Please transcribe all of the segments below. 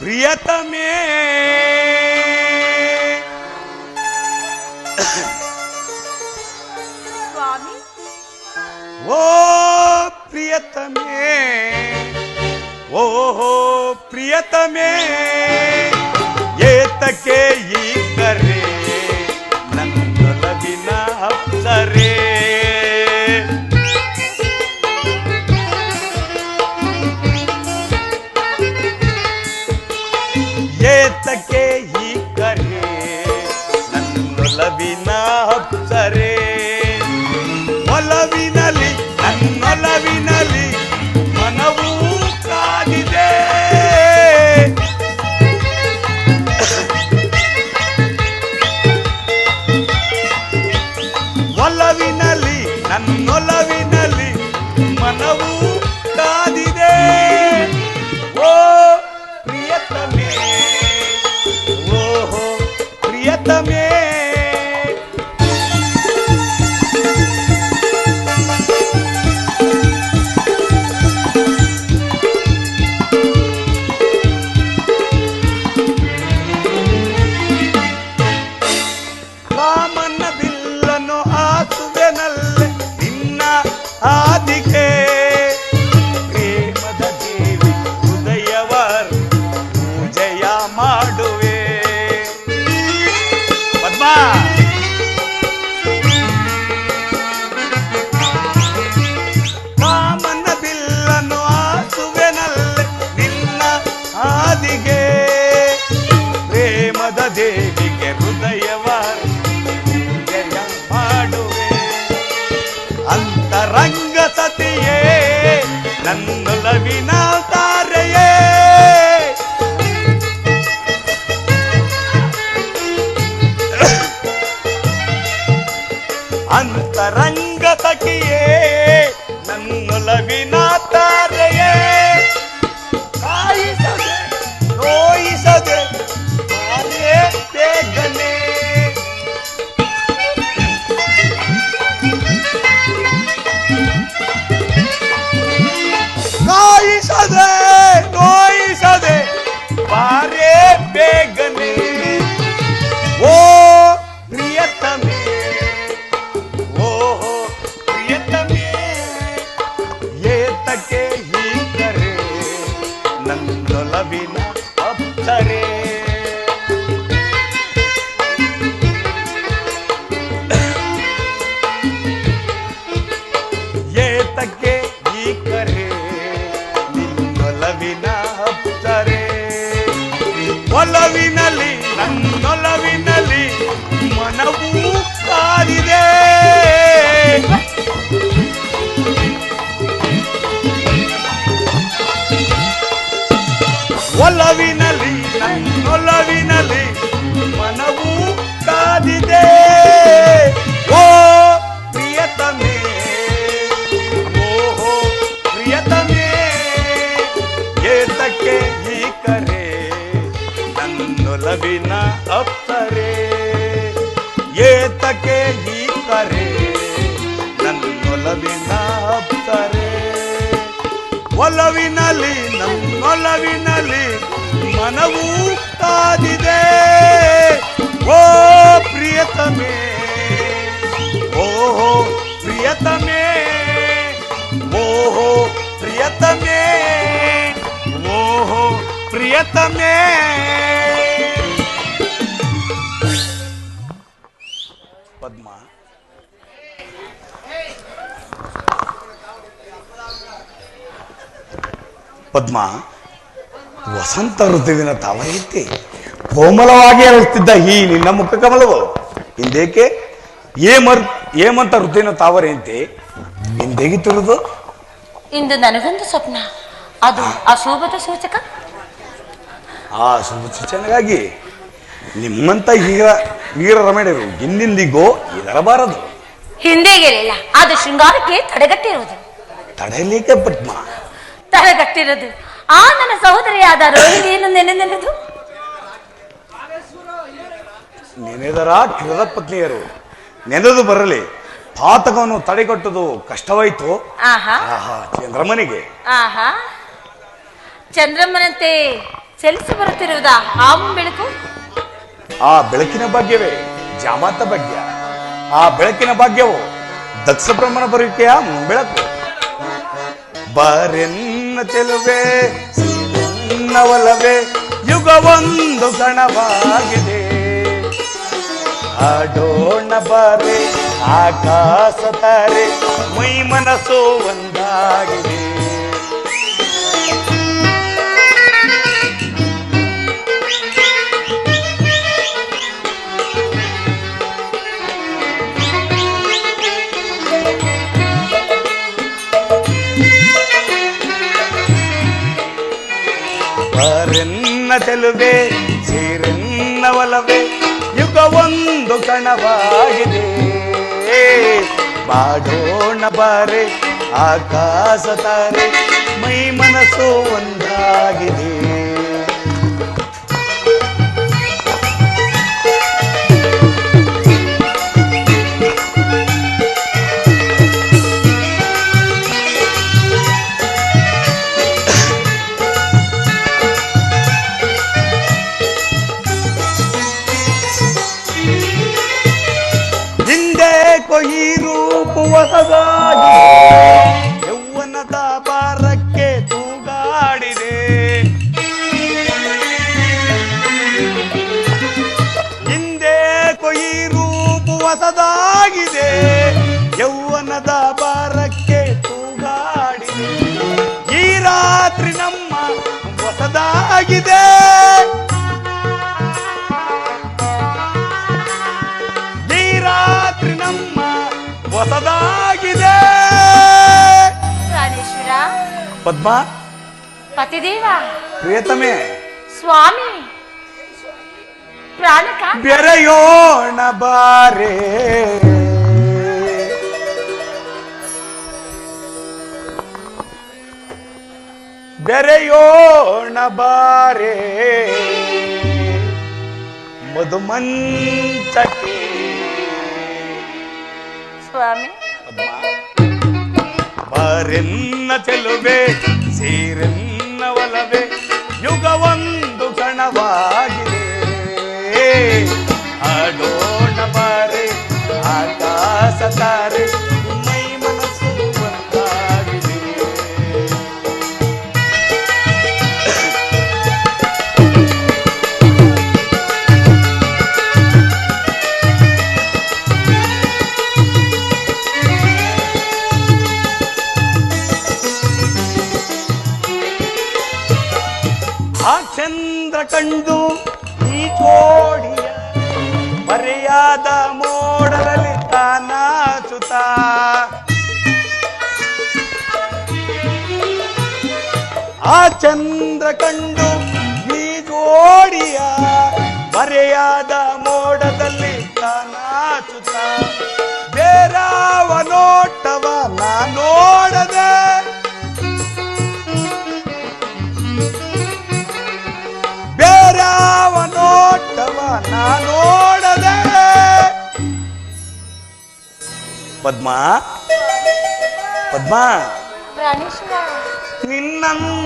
ప్రియతమే. స్వామి. ఓ ప్రియతమే. ఓహో ప్రియతమే. ఏతకే लविना अब सर ಪ್ರೇಮದ ದೇವಿಗೆ ಹೃದಯವ ಜಯ ಮಾಡುವೆ. ಅಂತರಂಗ ಸತಿಯೇ ನನ್ನೊಲವಿನ ತಾರೆಯೇ. ಅಂತರಂಗ Pedro! వినలి నన్నొల వినలి మనవు కాదిదే ಒಲವಿನಲ್ಲಿ ನನ್ನೊಲವಿನಲ್ಲಿ ಮನವೂ ಕಾದಿದೆ ಓ ಪ್ರಿಯತಮೇ ಓಹೋ ಪ್ರಿಯತಮೇ ಓಹೋ ಪ್ರಿಯತಮೇ ಓಹೋ ಪ್ರಿಯತಮೇ ಪದ್ಮ ವಸಂತ ಋತುವಿನ ತವರೈತಿ ಕೋಮಲವಾಗಿ ಅರಳುತ್ತಿದ್ದ ಈ ನಿನ್ನ ಮುಖ ಕಮಲವು ಹಿಂದೇಕೆ ಏಮರ್ ಏಮಂತ ಋತುವಿನ ತಾವರೆಯಂತೆ ತಿರುದು? ಇಂದು ನನಗೊಂದು ಸ್ವಪ್ನ. ಅದು ಅಶೋಭದ ಸೂಚಕ? ಆ ಶುಭ ಸೂಚನೆಗಾಗಿ ನಿಮ್ಮಂತ ಹೀರ ವೀರ ರಮಣರು ಹಿಂದಿಂದಿಗೋ ಇದರಬಾರದು ಹಿಂದೆಗೆ ಅದು ಶೃಂಗಾರಕ್ಕೆ ತಡೆಗಟ್ಟಿರುವುದು. ತಡೆಯಲಿಕ್ಕೆ ಪದ್ಮ? ತಡೆಗಟ್ಟಿರುವುದು ಆ ನನ್ನ ಸಹೋದರಿಯಾದ ರೋಹಿಣಿಯನ್ನು ನೆನೆ ನೆನೆದು ನೆನೆದರ ಕಿರದ ಪತ್ನಿಯರು? ನೆನೆದು ಬರಲಿ. ಪಾತಕವನ್ನು ತಡೆಗಟ್ಟುದು ಕಷ್ಟವಾಯಿತು. ಆಹಾ. ಆಹಾ ಚಂದ್ರಮನಿಗೆ. ಆಹಾ. ಚಂದ್ರಮ್ಮನಂತೆ ಚಲಿಸಿ ಬರುತ್ತಿರುವುದ? ಆ ಬೆಳಕು? ಆ ಬೆಳಕಿನ ಭಾಗ್ಯವೇ ಜಾಮಾತ ಭಾಗ್ಯ. ಆ ಬೆಳಕಿನ ಭಾಗ್ಯವು ದಕ್ಷ ಬ್ರಹ್ಮನ ಬರುವಿಕೆಯ ಬೆಳಕು ಬಾರೆನ್ನ ಚೆಲುವೆ ಯುಗ ಒಂದು ಕಣವಾಗಿದೆ ಆಡೋಣ ಬಾರೆ ಆಕಾಶ ತಾರೆ ಮೈ ಮನಸ್ಸು ಒಂದಾಗಿದೆ. ಬಾರೆನ್ನ ಸೇರೆನ್ನವಲವೇ ಯುಗ ಒಂದು ಕಣವಾಗಿದೆ. ಬಾಡೋಣ ಬಾರೆ ಆಕಾಶ ತಾರೆ ಮೈ ಮನಸ್ಸು ಒಂದಾಗಿದೆ. ಪದ್ಮ ಪತಿದೇವ ಪ್ರಿಯತಮೆ ಸ್ವಾಮಿ ಪ್ರಾಣಕ ಬೆರೆಯೋಣ ಬಾರೆ ಬೆರೆಯೋಣ ಬಾರೆ ಮಧುಮಂಚಕ್ಕೆ ಸ್ವಾಮಿ ಬಾರೆನ್ನ ಚೆಲುವೆ ಸೀರೆನ್ನ ಒಲವೆ ಆ ಚಂದ್ರ ಕಂಡು ಈ ಕೋಡಿಯ ಮರೆಯಾದ ಮೋಡದಲ್ಲಿ ತಾನಾಚುತ. ಆ ಚಂದ್ರ ಕಂಡು ಈ ಕೋಡಿಯ ಮರೆಯಾದ ಮೋಡದಲ್ಲಿ ತಾನಾಚುತ. ಬೇರಾವ ನೋಟವ ನಾ ನೋಡದೆ. ಪದ್ಮ. ಪದ್ಮ. ನಿನ್ನಂದವನ್ನೇ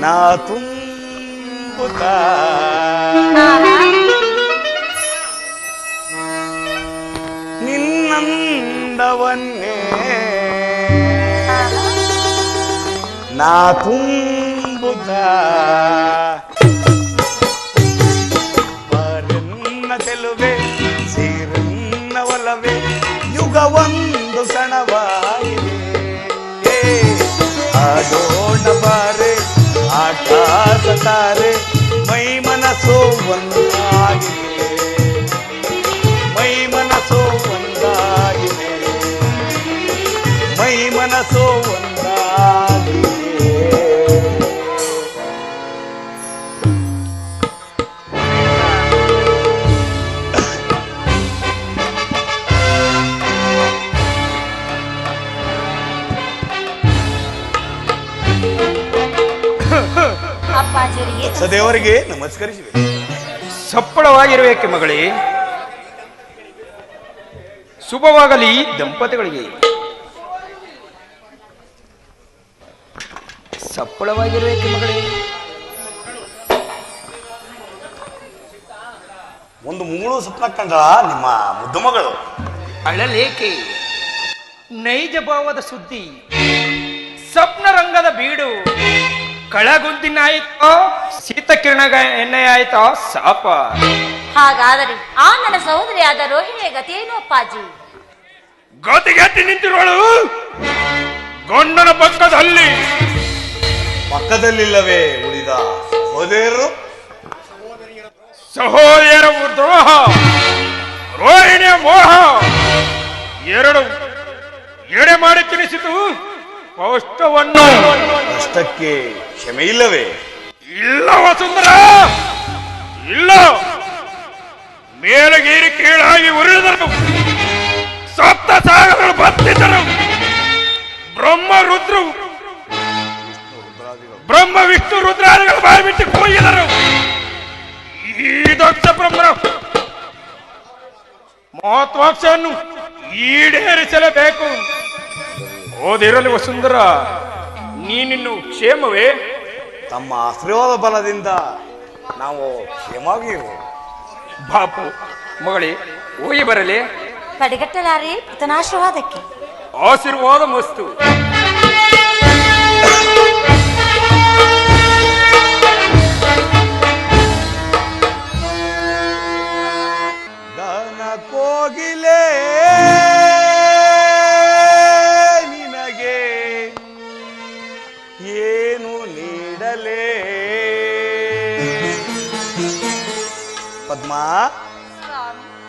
ನಾ ತುಂಬುತ್ತ. ನಿನ್ನಂದವನ್ನೇ ನಾ ತುಂಬುತ್ತ ಬಾರನ್ನ ಚೆಲುವೆ ಸೀರನ್ನ ಒಲವೆ, ಯುಗ ಒಂದು ಸಣವಾಗಿದೆ. ಆಡೋಣ ಬಾರೆ, ಆಕಾಶ ತಾರೆ, ಮೈ ಮನಸ್ಸು ಒಂದಾಗಿದೆ. ಮೈ ಮನಸ್ಸು ಒಂದಾಗಿದೆ. ಮೈ ಮನಸ್ಸು ಒಂದಾಗಿದೆ. ಸದೇವರಿಗೆ ನಮಸ್ಕರಿಸಿವೆ. ಸಪ್ಪಳವಾಗಿರಬೇಕೆ ಮಗಳೇ. ಶುಭವಾಗಲಿ ದಂಪತಿಗಳಿಗೆ. ಸಪ್ಪಳವಾಗಿರಬೇಕೆ ಮಗಳೇ. ಒಂದು ಮೂಳು ಸ್ವಪ್ನ ಕಂಡ ನಿಮ್ಮ ಮುದ್ದು ಮಗಳು ಅಳಲೇಕೆ. ನೈಜ ಭಾವದ ಸುದ್ದಿ. ಸ್ವಪ್ನ ರಂಗದ ಬೀಡು. ಕಳಗುಂದಿನಾಯ್ತೋ ಎಣ್ಣೆ ಎಣ್ಣೆಯಾಯ್ತೋ ಸಾಪ. ಹಾಗಾದರೆ ಆ ನನ್ನ ಸಹೋದರಿಯಾದ ರೋಹಿಣಿಯ ಗತಿಯೇನು ಅಪ್ಪಾಜಿ? ಗತಿಗೆಟ್ಟಿ ನಿಂತಿರೋಳು. ಗಂಡನ ಪಕ್ಕದಲ್ಲಿ. ಪಕ್ಕದಲ್ಲಿಲ್ಲವೇ ಉಳಿದ ಸಹೋದರರು ಸಹೋದರ ದ್ರೋಹ ರೋಹಿಣಿಯ ಮೋಹ. ಎರಡು ಎಡೆ ಮಾಡಿ ತಿನಿಸಿತು ಪೌಷ್ಟವನ್ನು ಅಷ್ಟಕ್ಕೆ ಕ್ಷಮೆ ಇಲ್ಲವೇ ಇಲ್ಲ ವಸುಂಧರ ಇಲ್ಲ ಮೇಲಗೇರಿ ಕೀಳಾಗಿ ಉರುಳಿದರು ಸಪ್ತ ಸಾಗರಗಳು ಬತ್ತಿದ್ದರು ಬ್ರಹ್ಮ ರುದ್ರು ಬ್ರಹ್ಮ ವಿಷ್ಣು ರುದ್ರಾದಿಗಳು ಬಾಯಿ ಬಿಟ್ಟು ಕೂಗಿದರು ಈ ದಕ್ಷ ಬ್ರಹ್ಮನ ಮಹತ್ವಾಂಶವನ್ನು ಈಡೇರಿಸಲೇಬೇಕು ಓದಿರಲಿ ವಸುಂಧರ. ನೀನಿನ್ನು ಕ್ಷೇಮವೇ? ತಮ್ಮ ಆಶೀರ್ವಾದ ಬಲದಿಂದ ನಾವು ಕ್ಷೇಮವಾಗಿ ಬಾಪು ಮಗಳಿ ಹೋಗಿ ಬರಲಿ. ತಡೆಗಟ್ಟಲಾರಿ ಆಶೀರ್ವಾದಕ್ಕೆ ಆಶೀರ್ವಾದ ಮಸ್ತು.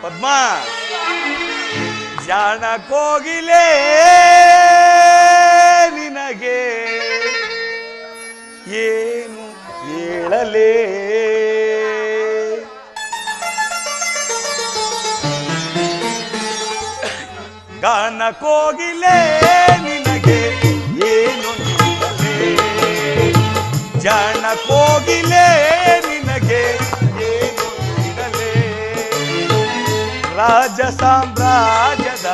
ಪದ್ಮ. ಜಾಣ ಕೋಗಿಲೆ ನಿನಗೆ. ಏನು ಹೇಳಲೇ? ಗಾನ ಕೋಗಿಲೆ ನಿನಗೆ ಏನು ಜಾಣ ಕೋಗಿಲೆ ನಿನಗೆ ರಾಜ ಸಾಮ್ರಾಜ್ಯದ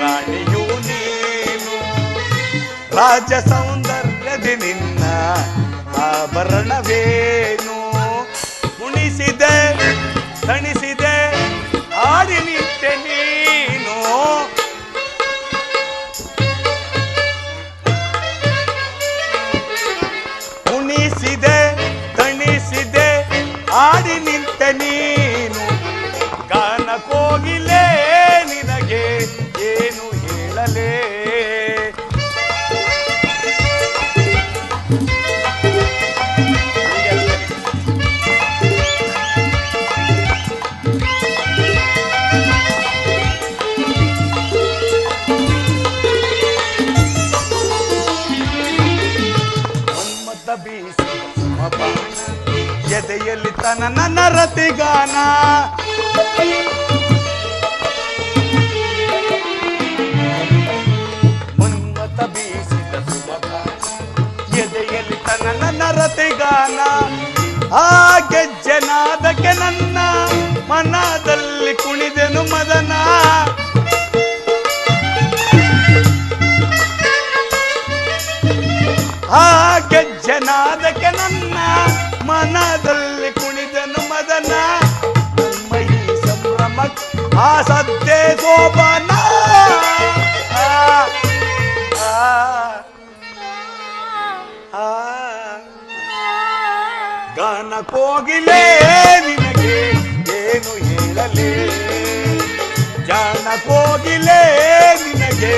ರಾಣಿಯು ನೀನು. ರಾಜ ಸೌಂದರ್ಯದಿ ನಿನ್ನ ಆಭರಣವೇನು? ಉಣಿಸಿದೆ, ತಣಿಸಿದೆ, ಆಡಿ ನಿಂತೆ ನೀನು. ಉಣಿಸಿದೆ, ತಣಿಸಿದೆ, ಆಡಿ ನಿಂತೆ ನೀನು. ಕೋಗಿಲೆ ನಿನಗೆ ಏನು ಹೇಳಲೇ? ಎದೆಯಲ್ಲಿ ತನ ನನ್ನ ರತಿಗಾನ ನನ್ನ ರತಿಗಾನ ಆ ಗೆಜ್ಜೆನಾದಕ್ಕೆ ನನ್ನ ಮನದಲ್ಲಿ ಕುಣಿದೆನು ಮದನ. ಆ ಗೆಜ್ಜೆನಾದಕ್ಕೆ ನನ್ನ ಮನದಲ್ಲಿ ಕುಣಿದೆನು ಮದನ. ಸಂಭ್ರಮ, ಆ ಸದ್ದೆ ಸೋಪಾನ ಕೋಗಿಲೆ ನಿನಗೆ? ಏನು ಹೇಳಲಿ? ಜಾಣ ಹೋಗಿಲೇ ನಿನಗೆ?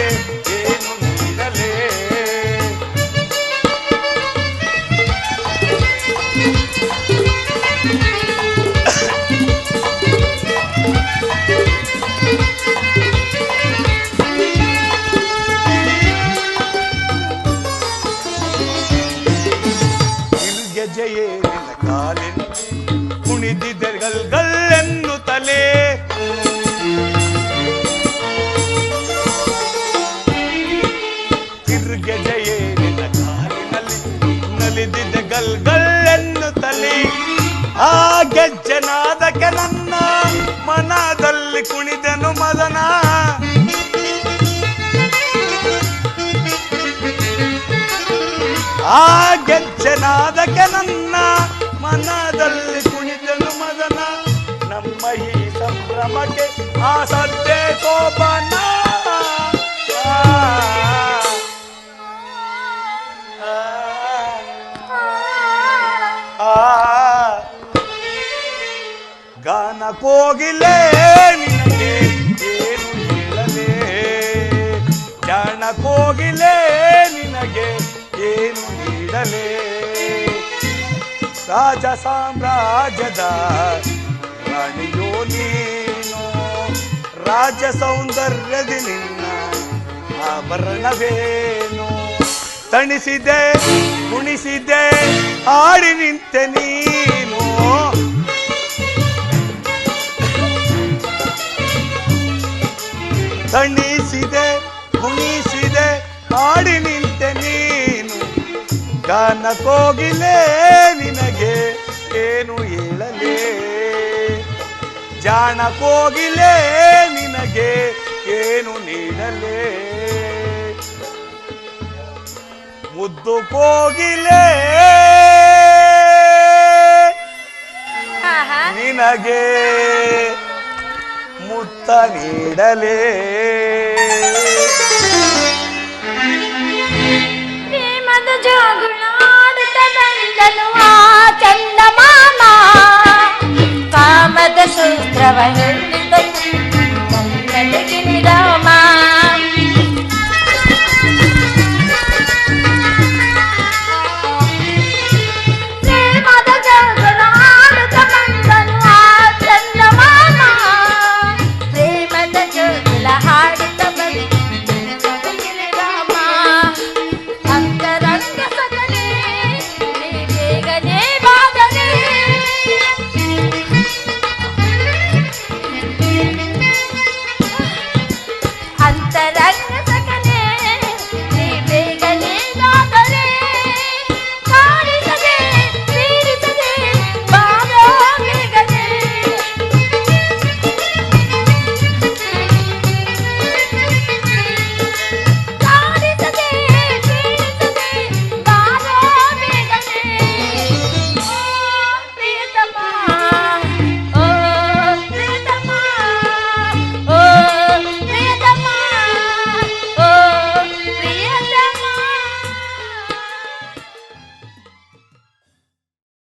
ಕಾಲಿನಲ್ಲಿ ನಲಿದಿದ್ದ ಗಲ್ಗಲ್ಲೆನ್ನು ತಲೆ. ಆ ಗೆಜ್ಜನಾದಕ್ಕೆ ನನ್ನ ಮನದಲ್ಲಿ ಕುಣಿದೆನು ಮದನ. ಆ ಗೆಜ್ಜನಾದಕ್ಕೆ ನನ್ನ ಮನದಲ್ಲಿ ಕುಣಿದನು ಮದನ. ನಮ್ಮ ಈ ಸಂಭ್ರಮಕ್ಕೆ ಆ ಸದ್ದೆ ಸೋಪನ ಗಾನ ಕೋಗಿಲೆ ನಿನಗೆ ಏನು ಹೇಳಲೇ ಜಾಣ ಕೋಗಿಲೆ ನಿನಗೆ ಏನು ನೀಡಲೇ? ರಾಜ ಸಾಮ್ರಾಜ್ಯದ ರಾಣಿಯೋ ನೀನು? ರಾಜ ಸೌಂದರ್ಯದಿ ನಿನ್ನ ಆಭರಣವೇನು? ತಣಿಸಿದೆ, ಕುಣಿಸಿದೆ ಆಡಿ ನಿಂತೆ ನೀನು. ತಣಿಸಿದೆ, ಕುಣಿಸಿದೆ ಆಡಿ ನಿಂತೆ ನೀನು. ಗಾನ ಕೋಗಿಲೆ ನಿನಗೆ, ಏನು ಹೇಳಲೇ? ಜಾಣ ಕೋಗಿಲೆ ನಿನಗೆ, ಏನು ನೀಡಲೇ? ಮುದ್ದು ಕೋಗಿಲೆ. ನಿನಗೆ ಮುತ್ತ ನೀಡಲೇ. ಪ್ರೇಮದ ಜೋಗುಳಾಡುತ್ತ ಬಂದನು ಆ ಚಂದಮಾಮ.